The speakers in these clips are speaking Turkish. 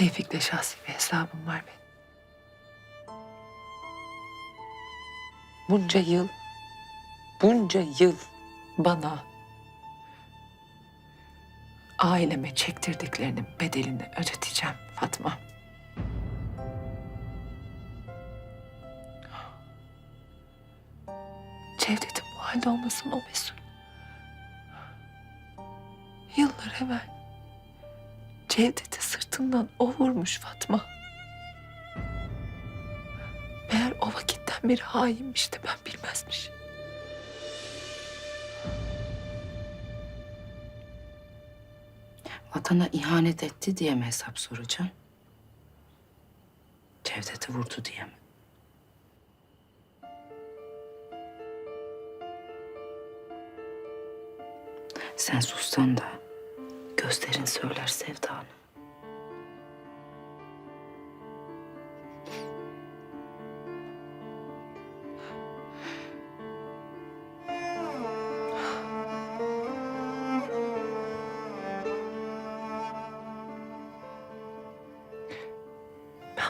Tevfik'le şahsi bir hesabım var benim. Bunca yıl, bunca yıl bana aileme çektirdiklerinin bedelini ödeteceğim Fatma. Cevdet'in bu halde olmasın o mesul. Yıllar evvel Cevdet'i sırtından o vurmuş Fatma. Meğer o vakitten beri hainmiş de ben bilmezmiş. Vatana ihanet etti diye mi hesap soracağım? Cevdet'i vurdu diye mi? Sen sustan da gözlerin söyler sevdanı.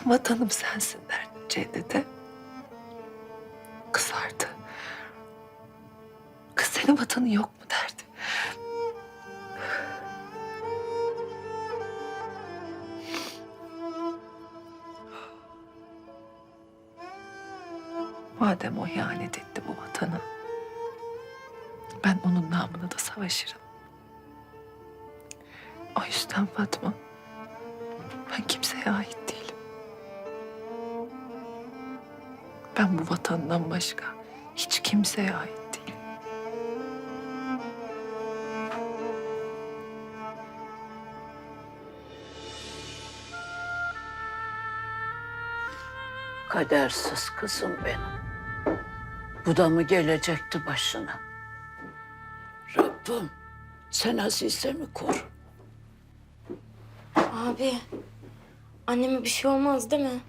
Vatanım sensin derdim Cevdet'e. Kızardı. Kız senin vatanın yok mu derdi. Madem o ihanet etti bu vatana, ben onun namına da savaşırım. O yüzden Fatma, ben kimseye ait Ben bu vatandan başka hiç kimseye ait değilim. Kadersiz kızım benim. Bu da mı gelecekti başına? Rabbim sen Azizemi koru. Abi, anneme bir şey olmaz değil mi?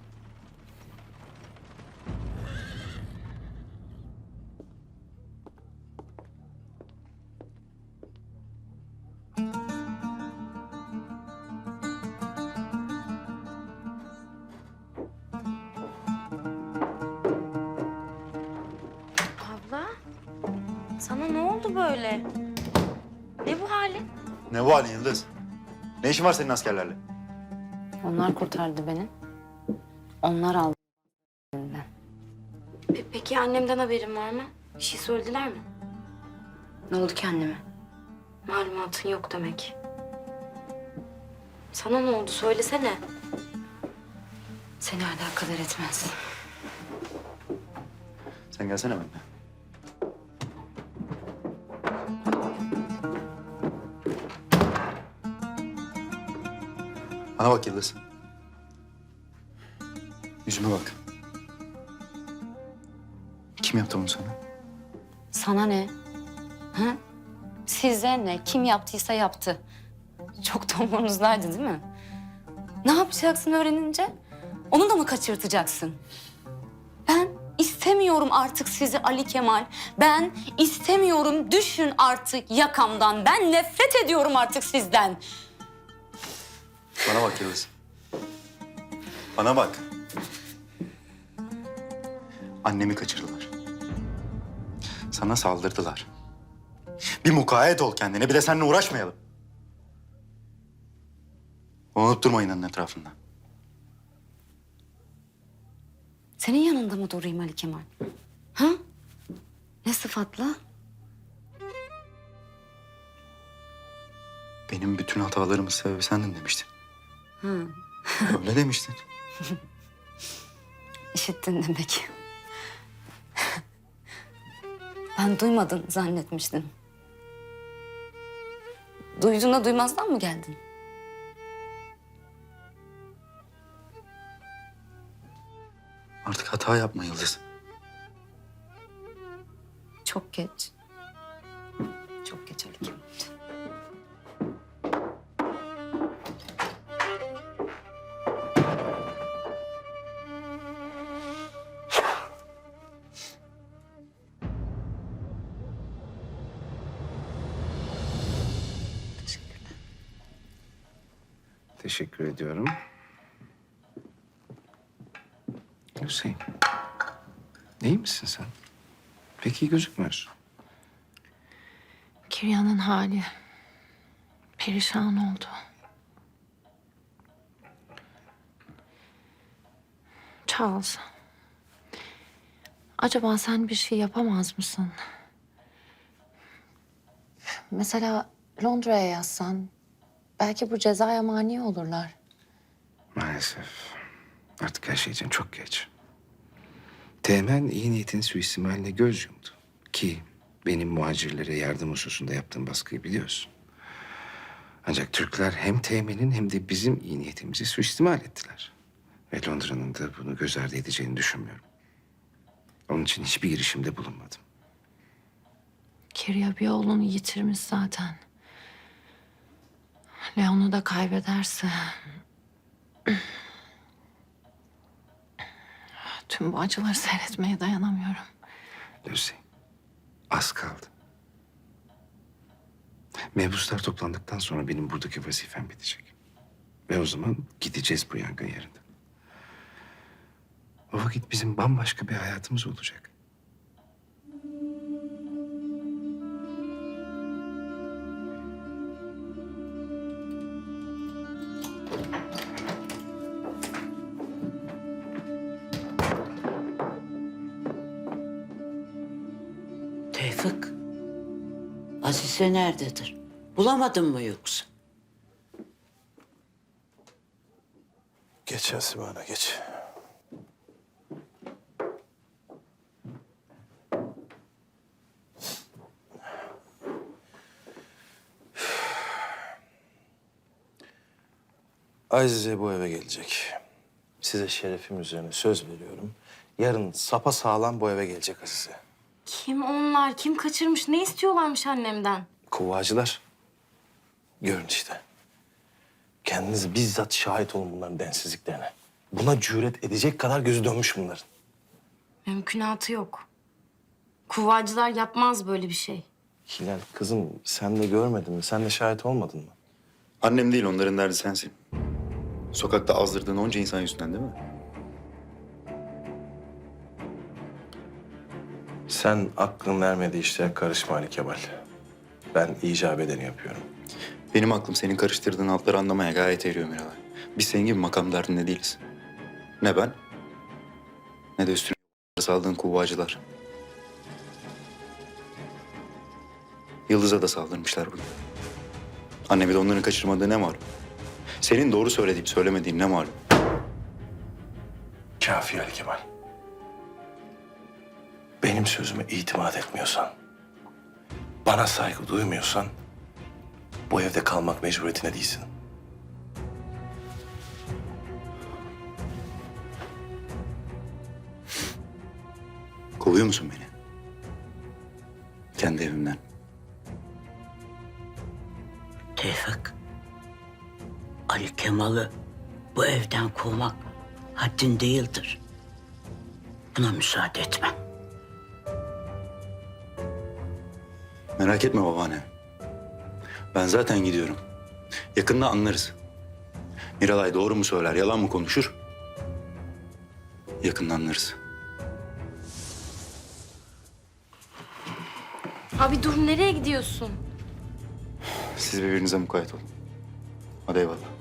Sana ne oldu böyle? Ne bu halin? Ne bu halin Yıldız? Ne işin var senin askerlerle? Onlar kurtardı beni. Onlar aldı elinden. Pe- peki annemden haberin var mı? Bir şey söylediler mi? Ne oldu ki anneme? Malumatın yok demek. Sana ne oldu söylesene. Seni alakadar etmez. Sen gelsene benimle. Bana bak Yıldız. Yüzüme bak. Kim yaptı bunu sana? Sana ne? Ha? Size ne? Kim yaptıysa yaptı. Çok da umurunuzdaydı değil mi? Ne yapacaksın öğrenince? Onu da mı kaçırtacaksın? Ben istemiyorum artık sizi Ali Kemal. Ben istemiyorum. Düşün artık yakamdan. Ben nefret ediyorum artık sizden. Bana bak Yıldız. Bana bak. Annemi kaçırdılar. Sana saldırdılar. Bir mukayyet ol kendine. Bir de seninle uğraşmayalım. Unutturma inanın etrafında. Senin yanında mı durayım Ali Kemal? Ha? Ne sıfatla? Benim bütün hatalarımın sebebi sendin demiştin. Öyle demiştin. İşittin demek. ben duymadın zannetmiştim. Duyduğuna duymazdan mı geldin? Artık hata yapma Yıldız. Çok geç. Çok geç Ali Kemal. Teşekkür ediyorum. Hüseyin. İyi misin sen? Pek iyi gözükmüyorsun. Kirya'nın hali perişan oldu. Charles. Acaba sen bir şey yapamaz mısın? Mesela Londra'ya yazsan, belki bu cezaya mani olurlar. Maalesef. Artık her şey için çok geç. Teğmen iyi niyetin suistimaline göz yumdu. Ki benim muhacirlere yardım hususunda yaptığım baskıyı biliyorsun. Ancak Türkler hem Teğmen'in hem de bizim iyi niyetimizi suistimal ettiler. Ve Londra'nın da bunu göz ardı edeceğini düşünmüyorum. Onun için hiçbir girişimde bulunmadım. Kirya bir oğlunu yitirmiş zaten. Leon'u da kaybederse... Tüm bu acıları seyretmeye dayanamıyorum. Lucy, az kaldı. Mebuslar toplandıktan sonra benim buradaki vazifem bitecek. Ve o zaman gideceğiz bu yangın yerinden. O vakit bizim bambaşka bir hayatımız olacak. Tevfik. Azize nerededir? Bulamadın mı yoksa? Geç Ana geç. Azize bu eve gelecek. Size şerefim üzerine söz veriyorum. Yarın sapa sağlam bu eve gelecek Azize. Kim onlar? Kim kaçırmış? Ne istiyorlarmış annemden? Kuvacılar. Görün işte. Kendiniz bizzat şahit olun bunların densizliklerine. Buna cüret edecek kadar gözü dönmüş bunların. Mümkünatı yok. Kuvacılar yapmaz böyle bir şey. Hilal kızım sen de görmedin mi? Sen de şahit olmadın mı? Annem değil onların derdi sensin. Sokakta azdırdığın onca insan yüzünden değil mi? Sen aklın vermediği işlere karışma Ali Kemal. Ben icap edeni yapıyorum. Benim aklım senin karıştırdığın altları anlamaya gayet eriyor Miralay. Biz senin gibi makam derdinde değiliz. Ne ben, ne de üstüne saldığın kuvvacılar. Yıldız'a da saldırmışlar bugün. Annemi de onların kaçırmadığı ne malum? Senin doğru söylediğim söylemediğin ne malum? Kafi Ali Kemal. Benim sözüme itimat etmiyorsan, bana saygı duymuyorsan bu evde kalmak mecburiyetinde değilsin. Kovuyor musun beni? Kendi evimden. Tevfik. Ali Kemal'ı bu evden kovmak haddin değildir. Buna müsaade etmem. Merak etme babaanne. Ben zaten gidiyorum. Yakında anlarız. Miralay doğru mu söyler, yalan mı konuşur? Yakında anlarız. Abi dur nereye gidiyorsun? Siz birbirinize mukayyet olun. Hadi eyvallah.